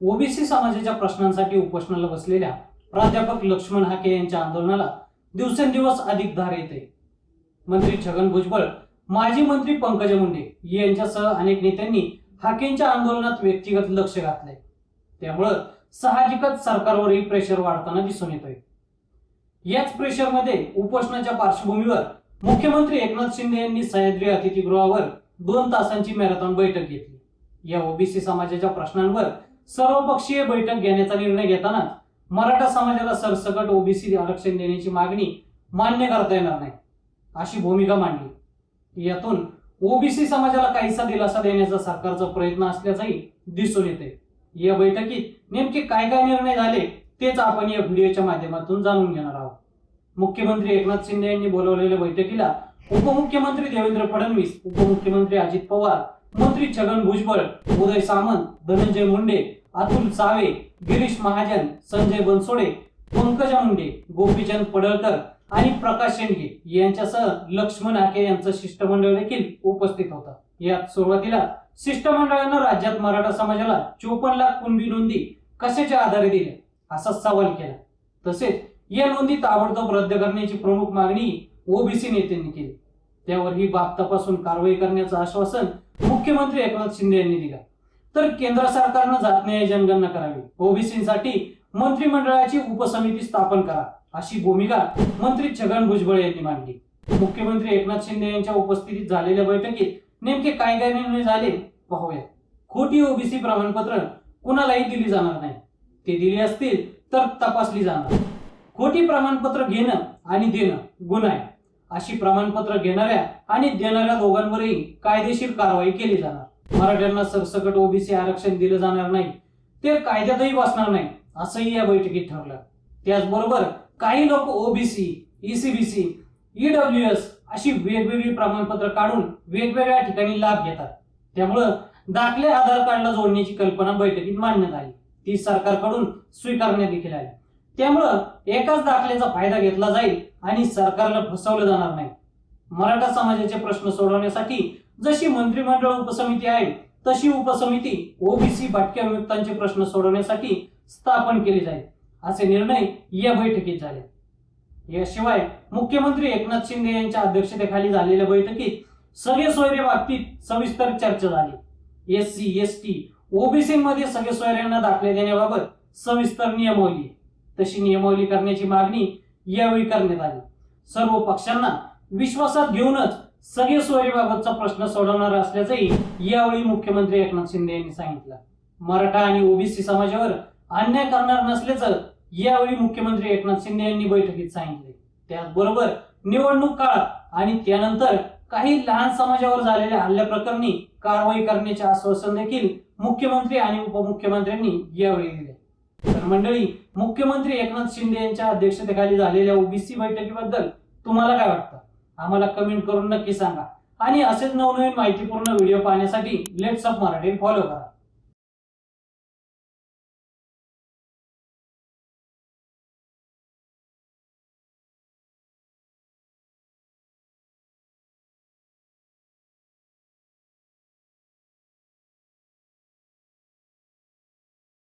OBC समाजाच्या प्रश्नांसाठी उपोषणाला बसलेल्या प्राध्यापक लक्ष्मण हाके यांच्या आंदोलनाला दिवसेंदिवस अधिक धार येते. मंत्री छगन भुजबळ माजी मंत्री पंकजा मुंडे यांच्यासह अनेक नेत्यांनी हाकेंच्या आंदोलनात व्यक्तिगत लक्ष घातले. त्यामुळं साहजिकच सरकारवरही प्रेशर वाढताना दिसून येतोय. याच प्रेशरमध्ये उपोषणाच्या पार्श्वभूमीवर मुख्यमंत्री एकनाथ शिंदे यांनी सह्याद्री अतिथीगृहावर दोन तासांची मॅरेथॉन बैठक घेतली. या ओबीसी समाजाच्या प्रश्नांवर सर्वपक्षीय बैठक घेण्याचा निर्णय घेताना मराठा समाजाला सरसकट ओबीसी आरक्षण देण्याची मागणी मान्य करता येणार नाही अशी भूमिका मांडली. यातून ओबीसी समाजाला काहीसा दिलासा देण्याचा सरकारचा प्रयत्न असल्याचंही दिसून येते या बैठकीत नेमके काय काय निर्णय झाले तेच आपण या व्हिडिओच्या माध्यमातून जाणून घेणार आहोत. मुख्यमंत्री एकनाथ शिंदे यांनी बोलवलेल्या बैठकीला उपमुख्यमंत्री देवेंद्र फडणवीस उपमुख्यमंत्री अजित पवार मंत्री छगन भुजबळ उदय सामंत धनंजय मुंडे अतुल सावे गिरीश महाजन संजय बनसोडे पंकजा मुंडे गोपीचंद पडळकर आणि प्रकाश शेंडगे यांच्यासह लक्ष्मण आके यांचं शिष्टमंडळ देखील उपस्थित होतं. यात सुरुवातीला शिष्टमंडळानं राज्यात मराठा समाजाला चोपन्न लाख कुणबी नोंदी कशाच्या आधारे दिल्या असा सवाल केला. तसेच या नोंदी ताबडतोब रद्द करण्याची प्रमुख मागणी ओबीसी नेत्यांनी केली. त्यावर ही बाब तपासून कारवाई करण्याचं आश्वासन मुख्यमंत्री एकनाथ शिंदे यांनी दिलं. तर केंद्र सरकारनं जातने जनगणना करावी. ओबीसीसाठी मंत्रिमंडळाची उपसमिती स्थापन करा अशी भूमिका मंत्री छगन भुजबळ यांनी मांडली. मुख्यमंत्री एकनाथ शिंदे यांच्या उपस्थितीत झालेल्या बैठकीत नेमके काय काय निर्णय झाले पाहूया खोटी ओबीसी प्रमाणपत्र कुणालाही दिली जाणार नाही. ते दिली असतील तर तपासली जाणार. खोटी प्रमाणपत्र घेणं आणि देणं गुन्हा आहे. अशी प्रमाणपत्र घेणाऱ्या आणि देणाऱ्या दोघांवरही कायदेशीर कारवाई केली जाणार. मराठ्यांना सरसकट ओबीसी आरक्षण दिलं जाणार नाही ते कायद्यातही बसणार नाही असंही या बैठकीत ठरलं. त्याचबरोबर काही लोक ओबीसी ईसीबीसी ईडब्ल्यू एस अशी वेगवेगळी प्रमाणपत्र काढून वेगवेगळ्या ठिकाणी लाभ घेतात. त्यामुळं दाखले आधार कार्डला जोडण्याची कल्पना बैठकीत मांडण्यात आली. ती सरकारकडून स्वीकारण्यात देखील आली. त्यामुळं एकाच दाखल्याचा फायदा घेतला जाईल आणि सरकारला फसवलं जाणार नाही. मराठा समाजाचे प्रश्न सोडवण्यासाठी जशी मंत्रिमंडळ उपसमिती आहे तशी उपसमिती ओबीसी भटक्या विमुक्तांचे प्रश्न सोडवण्यासाठी स्थापन केली जाईल असे निर्णय या बैठकीत झाले. याशिवाय मुख्यमंत्री एकनाथ शिंदे यांच्या अध्यक्षतेखाली झालेल्या बैठकीत सगळे सोयरे बाबतीत सविस्तर चर्चा झाली. S C S T OBC मध्ये सगळे सोयऱ्यांना दाखले देण्याबाबत सविस्तर नियमावली तशी नियमावली करण्याची मागणी यावेळी करण्यात आली. सर्व पक्षांना विश्वासात घेऊनच सगळे सोयरीबाबतचा प्रश्न सोडवणार असल्याचंही यावेळी मुख्यमंत्री एकनाथ शिंदे यांनी सांगितलं. मराठा आणि ओबीसी समाजावर अन्याय करणार नसल्याचं यावेळी मुख्यमंत्री एकनाथ शिंदे यांनी बैठकीत सांगितले. त्याचबरोबर निवडणूक काळात आणि त्यानंतर काही लहान समाजावर झालेल्या हल्ल्याप्रकरणी कारवाई करण्याचे आश्वासन देखील मुख्यमंत्री आणि उपमुख्यमंत्र्यांनी यावेळी दिले. तर मंडळी मुख्यमंत्री एकनाथ शिंदे यांच्या अध्यक्षतेखाली झालेल्या ओबीसी बैठकीबद्दल तुम्हाला काय वाटतं? आम्हाला कमेंट करून नक्की सांगा. आणि असेच नवनवीन माहितीपूर्ण व्हिडिओ पाहण्यासाठी लेट्स अप मराठी फॉलो करा.